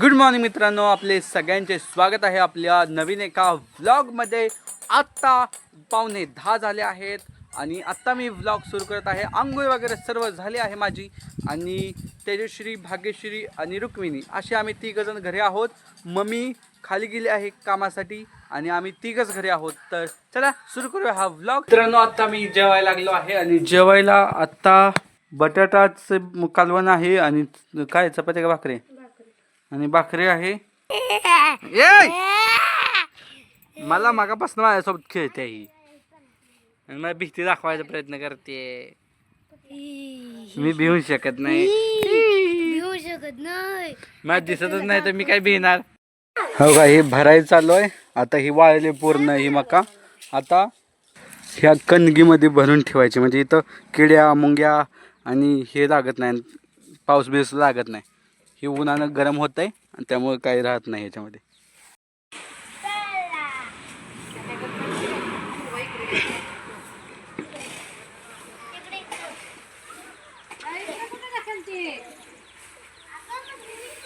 Good morning मित्रांनो. आपले सगळ्यांचे स्वागत आहे आपल्या नवीन एका व्लॉगमध्ये आत्ता पावणे दहा झाले आहेत आणि आत्ता मी व्लॉग सुरू करत आहे. आंघोळ वगैरे सर्व झाली आहे माझी आणि तेजश्री भाग्यश्री आणि रुक्मिणी असे आम्ही तिघजण घरी आहोत. मम्मी खाली गेली आहे कामासाठी आणि आम्ही तिघच घरी आहोत. तर चला सुरू करूया हा व्लॉग मित्रांनो आत्ता मी जेवायला लागलो आहे आणि जेवायला आत्ता बटाटाचं कालवण आहे आणि काय चपाती का भाकरे? आणि भाकरी आहे. ये मला मागापासून माझ्यासोबत खेळते ही. आणि मला भीती दाखवायचा प्रयत्न करते. मी भिवू शकत नाही. भिवू शकत नाही. मला दिसतच नाही तर मी काय भिणार. हो का हे भरायला चालू आहे. आता ही वाळले पूर्ण ही मका. आता ह्या कणगीमध्ये भरून ठेवायची. म्हणजे इथं किड्या मुंग्या आणि हे लागत नाही. पाऊस बिऊस लागत नाही. हे उन्हानं गरम होत आहे आणि त्यामुळे काही राहत नाही ह्याच्यामध्ये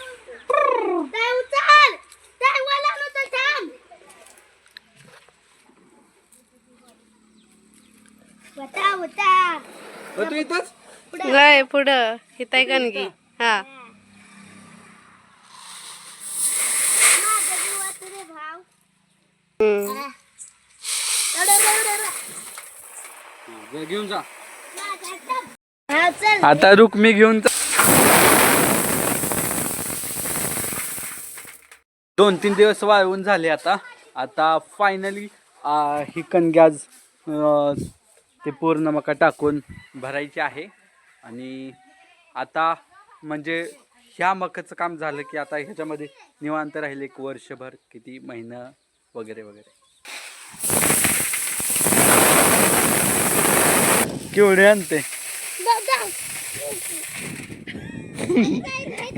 काय उचल काय वाला नव्हतं थांब वता वता तू इथंच लय पुढं हिताय कणगी हा माझं जीवाचं रे भाव हम्म. रड, रड, रड, रड. घेऊन जा आता रुक मी घेऊन जा. दोन तीन दिवस वाळवून झाले आता. आता फायनली ही कणग्याज ते पूर्ण मका टाकून भरायची आहे. आणि आता म्हणजे ह्या मकाचं काम झालं की आता ह्याच्यामध्ये निवांत राहील एक वर्षभर किती महिना वगैरे वगैरे. केवढे आणते.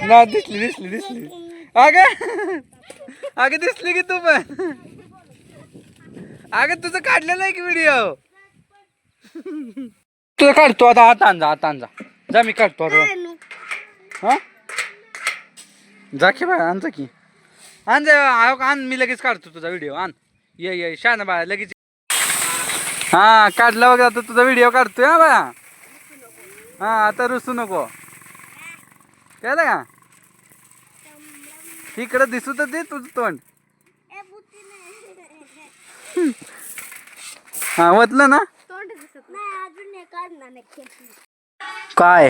ना दिसली दिसली दिसली. अगं अगं दिसली की तू पण. अगं तुझं काढलेलं आहे की व्हिडिओ तुझं काढतो आता आता आण जा आता आण जा. मी काढतो आता. हा? जा की बा आण जा की. आण जा आहो आण मी लगेच काढतो तुझा व्हिडिओ आण. ये ये शान बा लगेच हा काढला वगैरे आता तुझा व्हिडिओ काढतोय हा बा हा आता रुसू नको. कळलं का? इकडं दिसू तर दे तुझं तोंड. हा वतलं ना? तोंड नाही काय?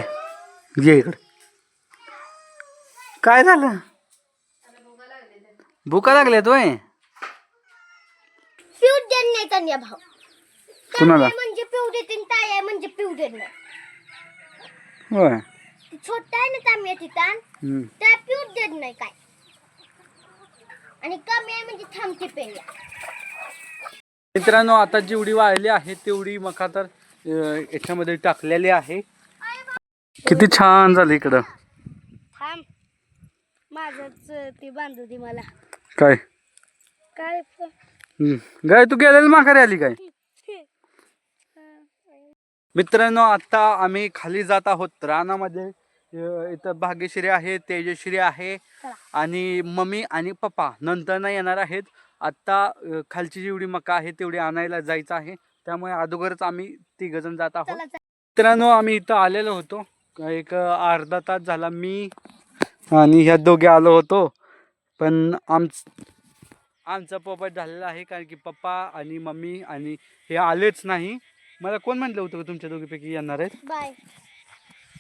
ये इकडं. काय झालं? भुका लागल्या तोय? पिऊ देत नाही कुणाला? ताई म्हणजे पिऊ देते आणि म्हणजे पिऊ देत नाही. होय. ती छोटा आहे ना तांब्या तिथं हम्म. त्या पिऊ देत नाही काय. आणि कमी आहे म्हणजे थांबते पेल्या मित्रांनो आता जेवढी वाळली आहे तेवढी मका तर अं, याच्यामध्ये टाकलेली आहे. किती छान झालं इकडं. थांब. माझच ती बांधू दे मला. काय? काय हम्म. गाय तू गेलेली माघारी आली काय? मित्रांनो आता आम्ही खाली जात आहोत रानामध्ये. अं, इथं भाग्यश्री आहे तेजश्री आहे आणि मम्मी आणि पप्पा नंतर नाही येणार आहेत. आत्ता अं, खालची जेवढी मका आहे तेवढी आणायला जायचं आहे. त्यामुळे अगोदरच आम्ही तिघजण जात आहोत. चला. मित्रांनो आम्ही इथं आलेलो होतो. एक अर्धा तास झाला मी आणि ह्या दोघे आलो होतो. पण आमच आमचा पोपट झालेला आहे कारण की पप्पा आणि मम्मी आणि हे आलेच नाही. मला कोण म्हटलं होतं का तुमच्या दोघीपैकी येणार आहेत? बाय.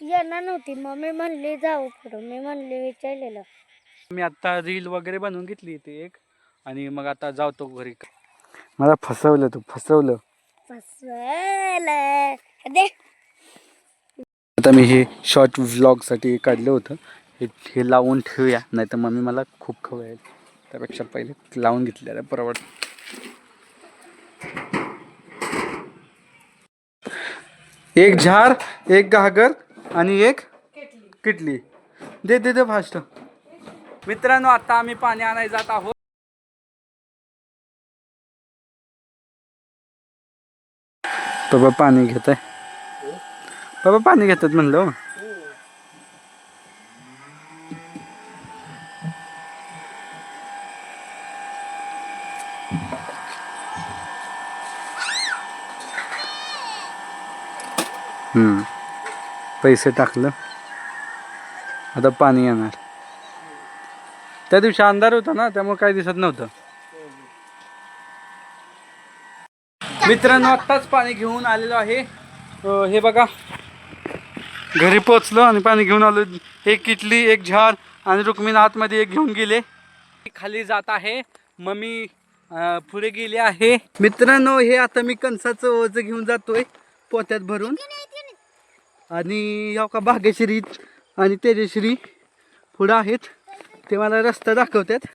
येणार नव्हती. मम्मी म्हणली जाऊ पुढं. मी म्हणले विचारलेलं. मी आता रील वगैरे बनवून घेतली ती एक. आणि मग आता जातो घरी. मला फसवलं तू. फसवलं. फसवलं. दे. आता मी हे शॉर्ट व्लॉगसाठी काढलं होतं. हे हे लावून ठेवूया. नाही तर मम्मी मला खूप खवळेल. त्यापेक्षा पहिले लावून घेतलेलं परवड एक झार एक घागर आणि एक किटली. दे दे दे फास्ट मित्रांनो आता आम्ही पाणी आणायला जात आहोत. बाबा पाणी घेत आहे बाबा पाणी घेतात म्हणलं हो. पैसे टाकलं. आता पाणी येणार. त्या दिवशी अंधार होता ना त्यामुळे काही दिसत नव्हतं. मित्रांनो आत्ताच पाणी घेऊन आलेलो आहे. हे बघा. घरी पोचलो आणि पाणी घेऊन आलो. एक किटली एक झार आणि रुक्मिण आतमध्ये एक घेऊन गेले. खाली जात आहे. मम्मी पुढे गेली आहे. मित्रांनो हे आता मी कणसाचं ओझ घेऊन जातोय. पोत्यात भरून. आणि या का भाग्यश्री आणि तेजश्री पुढं आहेत. ते मला रस्ता दाखवतात.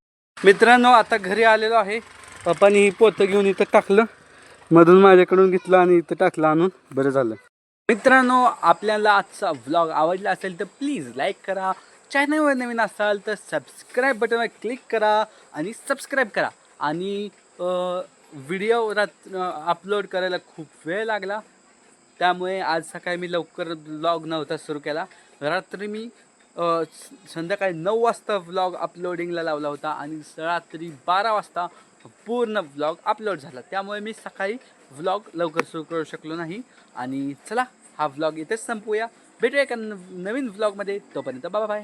मित्रांनो आता घरी आलेलो आहे. पप्पानी ही पोतं घेऊन इथं टाकलं. मधून माझ्याकडून घेतलं आणि इथं टाकलं आणून. बरं झालं. मित्रांनो आपल्याला आजचा व्लॉग आवडला असेल तर प्लीज लाईक करा. चॅनलवर नवीन असाल तर सबस्क्राईब बटनवर क्लिक करा आणि सबस्क्राईब करा. आणि व्हिडिओ रात अपलोड करायला खूप वेळ लागला. त्यामुळे आज सकाळी मी लवकर ब्लॉग नव्हता सुरू केला. रात्री मी स- संध्याकाळी नऊ वाजता व्लॉग अपलोडिंगला लावला होता आणि स- रात्री बारा वाजता पूर्ण व्लॉग अपलोड झाला. त्यामुळे मी सकाळी व्लॉग लवकर सुरू करू शकलो नाही. आणि चला हा व्लॉग इथेच संपूया. भेटूया एका न- नवीन व्लॉगमध्ये तोपर्यंत बाबा बाय.